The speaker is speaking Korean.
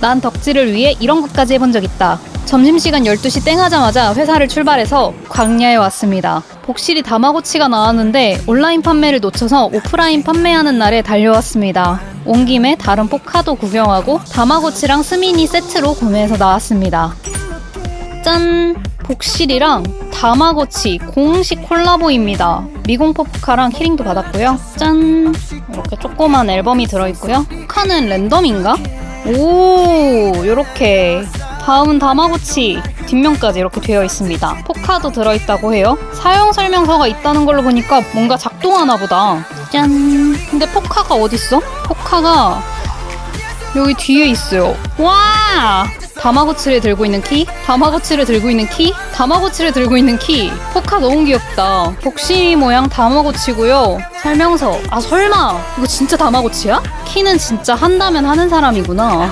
난 덕질을 위해 이런 것까지 해본 적 있다. 점심시간 12시 땡 하자마자 회사를 출발해서 광야에 왔습니다. 복실이 다마고치가 나왔는데 온라인 판매를 놓쳐서 오프라인 판매하는 날에 달려왔습니다. 온 김에 다른 포카도 구경하고 다마고치랑 스미니 세트로 구매해서 나왔습니다. 짠! 복실이랑 다마고치 공식 콜라보입니다. 미공포 포카랑 키링도 받았고요. 짠! 이렇게 조그만 앨범이 들어있고요. 포카는 랜덤인가? 오, 요렇게. 다음은 다마고치. 뒷면까지 이렇게 되어 있습니다. 포카도 들어있다고 해요. 사용 설명서가 있다는 걸로 보니까 뭔가 작동하나 보다. 짠! 근데 포카가 어딨어? 포카가 여기 뒤에 있어요. 와! 다마고치를 들고 있는 키, 다마고치를 들고 있는 키, 다마고치를 들고 있는 키. 포카 너무 귀엽다. 복시 모양 다마고치고요. 설명서. 아 설마 이거 진짜 다마고치야? 키는 진짜 한다면 하는 사람이구나.